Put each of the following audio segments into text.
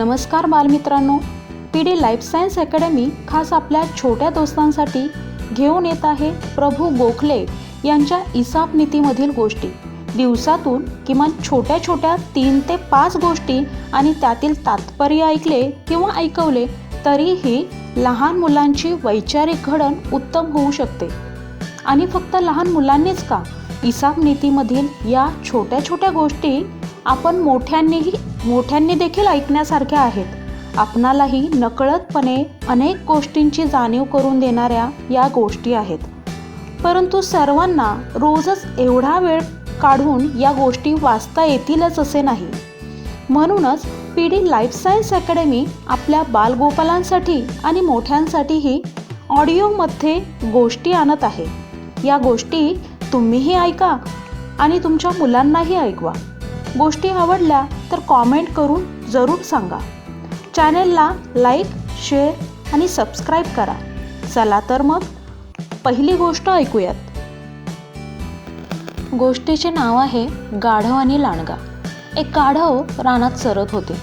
नमस्कार बालमित्रांनो. P D life science academy खास आपल्या छोट्या दोस्तांसाठी घेऊन येत आहे प्रभू गोखले यांच्या इसाप नीतीमधील गोष्टी. दिवसातून किमान छोट्या छोट्या तीन ते पाच गोष्टी आणि त्यातील तात्पर्य ऐकले किंवा ऐकवले तरीही लहान मुलांची वैचारिक घडण उत्तम होऊ शकते. आणि फक्त लहान मुलांनीच का? इसाप नीतीमधील या छोट्या छोट्या गोष्टी आपण मोठ्यांनीही मोठ्यांनी देखील ऐकण्यासारख्या आहेत. आपणालाही नकळतपणे अनेक गोष्टींची जाणीव करून देणाऱ्या या गोष्टी आहेत. परंतु सर्वांना रोजच एवढा वेळ काढून या गोष्टी वाचता येतीलच असे नाही. म्हणूनच P D life science academy आपल्या बालगोपालांसाठी आणि मोठ्यांसाठीही ऑडिओमध्ये गोष्टी आणत आहे. या गोष्टी तुम्हीही ऐका आणि तुमच्या मुलांनाही ऐकवा. गोष्टी आवडल्या तर कॉमेंट करून जरूर सांगा. चॅनेलला लाईक शेअर आणि सबस्क्राईब करा. चला तर मग पहिली गोष्ट ऐकूयात. गोष्टीचे नाव आहे गाढव आणि लांडगा. एक गाढव रानात चरत होते.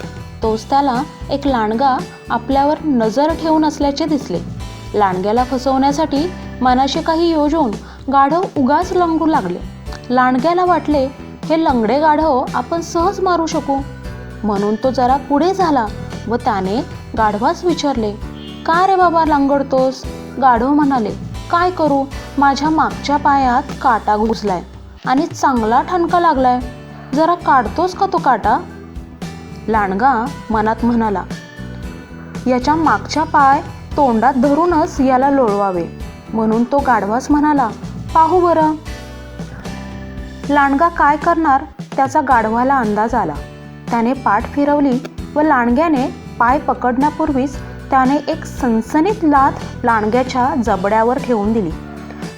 तोच त्याला एक लांडगा आपल्यावर नजर ठेवून असल्याचे दिसले. लांडग्याला फसवण्यासाठी मनाशी काही योजून गाढव उगाच लंगू लागले. लांडग्याला वाटले हे लंगडे गाढव आपण सहज मारू शकू. म्हणून तो जरा पुढे झाला व त्याने गाढवास विचारले का रे बाबा लंगडतोस? गाढव म्हणाले काय करू? माझ्या मागच्या पायात काटा घुसलाय आणि चांगला ठणका लागलाय. जरा काढतोस का तो काटा? लांडगा मनात म्हणाला याच्या मागच्या पाय तोंडात धरूनच याला लोळवावे. म्हणून तो गाढवास म्हणाला पाहू बरं. लांडगा काय करणार त्याचा गाढवाला अंदाज आला. त्याने पाठ फिरवली व लांडग्याने पाय पकडण्यापूर्वीच त्याने एक सनसनीत लाथ लांडग्याच्या जबड्यावर ठेवून दिली.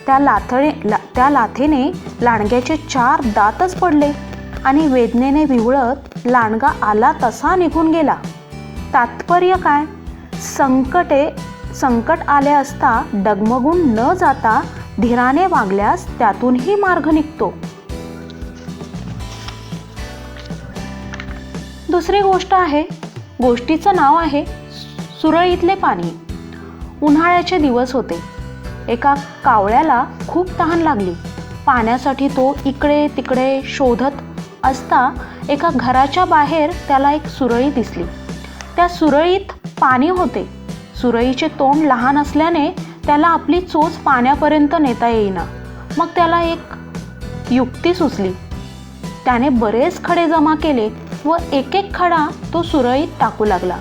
त्या लाथळे ला त्या लाथेने लांडग्याचे चार दातच पडले आणि वेदनेने विवळत लांडगा आला तसा निघून गेला. तात्पर्य काय? संकटे संकट आले असता डगमगून न जाता धीराने वागल्यास त्यातूनही मार्ग निघतो. दुसरी गोष्ट आहे गोष्टीचं नाव आहे सुरळीतले पाणी. उन्हाळ्याचे दिवस होते. एका कावळ्याला खूप तहान लागली. पाण्यासाठी तो इकडे तिकडे शोधत असता एका घराच्या बाहेर त्याला एक सुरळी दिसली. त्या सुरळीत पाणी होते. सुरळीचे तोंड लहान असल्याने त्याला आपली चोच पाण्यापर्यंत नेता येईना. मग त्याला एक युक्ती सुचली. त्याने बरेच खडे जमा केले. व एक एक खडा तो सुरळीत टाकू लागला.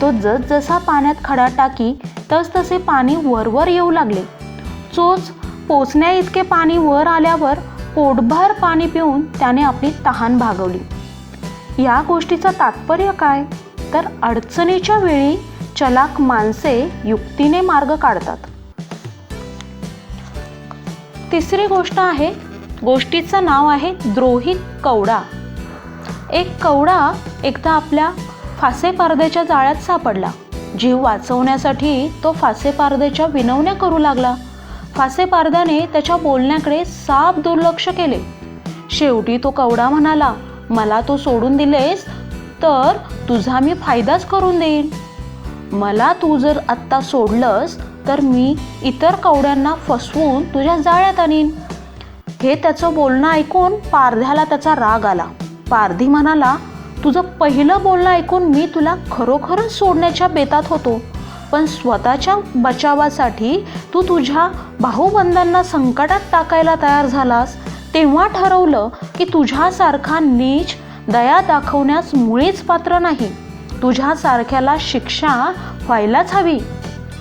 तो जसजसा पाण्यात खडा टाकी तस तसे पाणी वरवर येऊ लागले. चोच पोचण्या इतके पाणी वर आल्यावर पोटभर पाणी पिऊन त्याने आपली तहान भागवली. या गोष्टीचं तात्पर्य काय? तर अडचणीच्या वेळी चलाक माणसे युक्तीने मार्ग काढतात. तिसरी गोष्ट आहे गोष्टीचं नाव आहे द्रोही कवडा. एक कवडा एकदा आपल्या फासे पारद्याच्या जाळ्यात सापडला. जीव वाचवण्यासाठी तो फासे पारद्याच्या विनवण्या करू लागला. फासे पारद्याने त्याच्या बोलण्याकडे साफ दुर्लक्ष केले. शेवटी तो कवडा म्हणाला मला तो सोडून दिलेस तर तुझा मी फायदाच करून देईन. मला तू जर आत्ता सोडलंस तर मी इतर कवड्यांना फसवून तुझ्या जाळ्यात आणीन. हे त्याचं बोलणं ऐकून पारध्याला त्याचा राग आला. पारधी म्हणाला तुझं पहिलं बोलणं ऐकून मी तुला खरोखरच सोडण्याच्या बेतात होतो. पण स्वतःच्या बचावासाठी तू तुझ्या भाऊबंधांना संकटात टाकायला तयार झालास. तेव्हा ठरवलं की तुझ्यासारखा नीच दया दाखवण्यास मुळीच पात्र नाही. तुझ्यासारख्याला शिक्षा व्हायलाच हवी.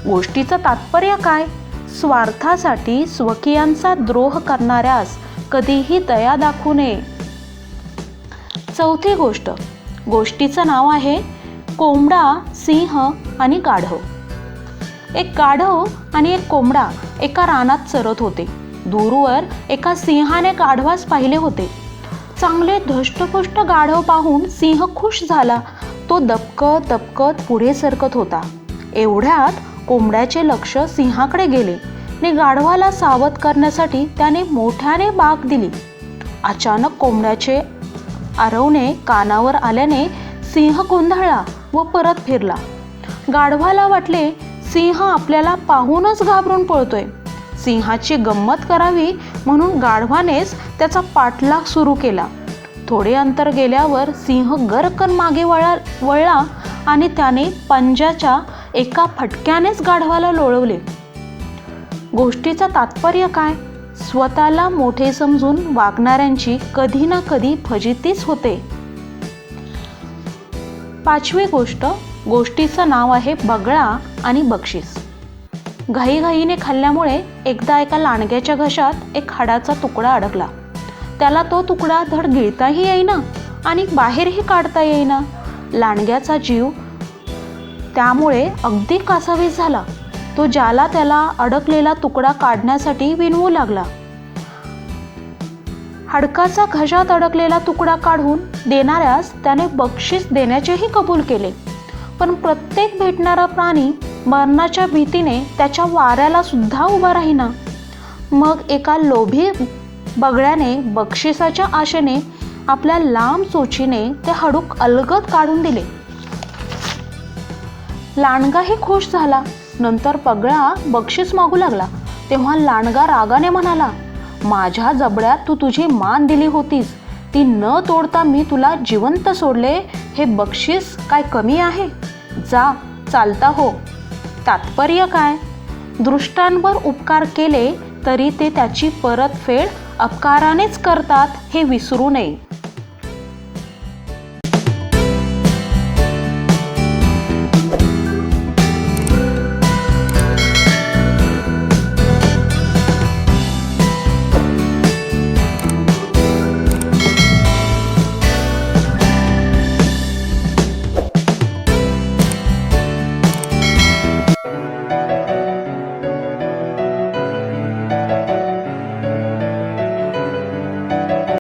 गोष्टीचं तात्पर्य काय? स्वार्थासाठी स्वकीयांचा द्रोह करणाऱ्यास कधीही दया दाखवू नये. चौथी गोष्ट. गोष्टीचं नाव आहे कोंबडा सिंह आणि गाढव एक गाढव आणि एक कोंबडा एका रानात चरत होते. दूरवर एका सिंहाने गाढवास पाहिले होते. चांगले धष्टपुष्ट गाढव पाहून सिंह खुश झाला. तो दबकत दबकत पुढे सरकत होता. एवढ्यात कोंबड्याचे लक्ष सिंहाकडे गेले. ने गाढवाला सावध करण्यासाठी त्याने मोठ्याने बाग दिली. अचानक कोंबड्याचे आरवणे कानावर आल्याने सिंह गोंधळला व परत फिरला. गाढवाला वाटले सिंह आपल्याला पाहूनच घाबरून पळतोय. सिंहाची गंमत करावी म्हणून गाढवानेच त्याचा पाठलाग सुरू केला. थोडे अंतर गेल्यावर सिंह गरकन मागे वळा वळला आणि त्याने पंजाच्या एका फटक्यानेच गाढवाला लोळवले. गोष्टीचं तात्पर्य काय? स्वतःला मोठे समजून वागणाऱ्यांची कधी ना कधी फजितीच होते. पाचवी गोष्ट गोष्टीचं नाव आहे बगळा आणि बक्षीस. घाईघाईने खाल्ल्यामुळे एकदा एका लांडग्याच्या घशात एक हाडाचा तुकडा अडकला. त्याला तो तुकडा धड गिळताही येईना आणि बाहेरही काढता येईना. लांडग्याचा जीव त्यामुळे अगदी कासावीस झाला. तो ज्याला त्याला अडकलेला तुकडा काढण्यासाठी विनवू लागला. हडकाचा घशात अडकलेला तुकडा काढून देणाऱ्यास त्याने बक्षीस देण्याचेही कबूल केले. पण प्रत्येक भेटणारा प्राणी मरणाच्या भीतीने त्याच्या वाऱ्याला सुद्धा उभा राहीना. मग एका लोभी बगड्याने बक्षिसाच्या आशेने आपल्या लांब चोचीने ते हडूक अलगद काढून दिले. लांडगाही खुश झाला. नंतर पगळा बक्षीस मागू लागला. तेव्हा लांडगा रागाने म्हणाला माझ्या जबड्यात तू तुझी मान दिली होतीस. ती न तोडता मी तुला जिवंत सोडले. हे बक्षीस काय कमी आहे? जा चालता हो. तात्पर्य काय? दृष्टांवर उपकार केले तरी ते त्याची परतफेड अपकारानेच करतात हे विसरू नये.